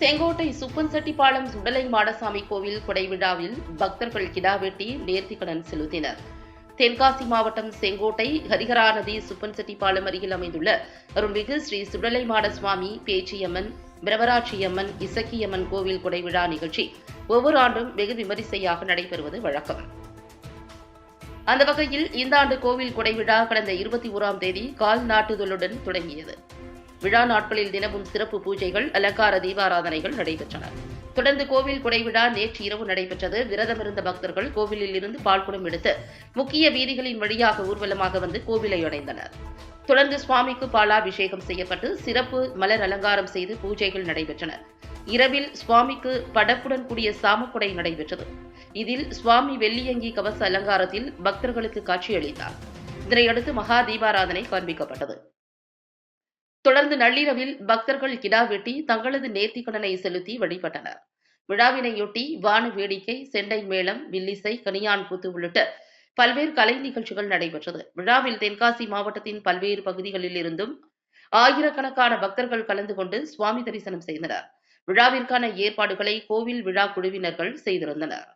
செங்கோட்டை சுப்பன்செட்டிப்பாளையம் சுடலை மாடசாமி கோவில் கொடை விழாவில் பக்தர்கள் கிடா வெட்டி நேர்த்திக்கடன் செலுத்தினர். தென்காசி மாவட்டம் செங்கோட்டை ஹரிஹரா நதி சுப்பன்செட்டிப்பாளையம் அருகில் அமைந்துள்ள அருள்மிகு ஸ்ரீ சுடலை மாடசுவாமி பேச்சியம்மன் பிரவராட்சியம்மன் இசக்கியம்மன் கோவில் கொடை விழா நிகழ்ச்சி ஒவ்வொரு ஆண்டும் வெகு விமரிசையாக நடைபெறுவது வழக்கம். அந்த வகையில் இந்த ஆண்டு கோவில் கொடை விழா கடந்த இருபத்தி ஓராம் தேதி கால் நாட்டுதலுடன் தொடங்கியது. விழா நாட்களில் தினமும் சிறப்பு பூஜைகள் அலங்கார தீபாராதனைகள் நடைபெற்றன. தொடர்ந்து கோவில் குடைவிழா நேற்று இரவு நடைபெற்றது. விரதமிருந்த பக்தர்கள் கோவிலில் இருந்து பால்குடம் எடுத்து முக்கிய வீதிகளின் வழியாக ஊர்வலமாக வந்து கோவிலை அடைந்தனர். தொடர்ந்து சுவாமிக்கு பாலாபிஷேகம் செய்யப்பட்டு சிறப்பு மலர் அலங்காரம் செய்து பூஜைகள் நடைபெற்றன. இரவில் சுவாமிக்கு படப்புடன் கூடிய சாமக்குடை நடைபெற்றது. இதில் சுவாமி வெள்ளியங்கி கவச அலங்காரத்தில் பக்தர்களுக்கு காட்சியளித்தார். இதனையடுத்து மகா தீபாராதனை காண்பிக்கப்பட்டது. தொடர்ந்து நள்ளிரவில் பக்தர்கள் கிடா வெட்டி தங்களது நேர்த்திக்கடனை செலுத்தி வழிபட்டனர். விழாவினையொட்டி வான வேடிக்கை செண்டை மேளம் வில்லிசை கனியான் கூத்து உள்ளிட்ட பல்வேறு கலை நிகழ்ச்சிகள் நடைபெற்றது. விழாவில் தென்காசி மாவட்டத்தின் பல்வேறு பகுதிகளில் இருந்தும் ஆயிரக்கணக்கான பக்தர்கள் கலந்து கொண்டு சுவாமி தரிசனம் செய்தனர். விழாவிற்கான ஏற்பாடுகளை கோவில் விழா குழுவினர்கள் செய்திருந்தனர்.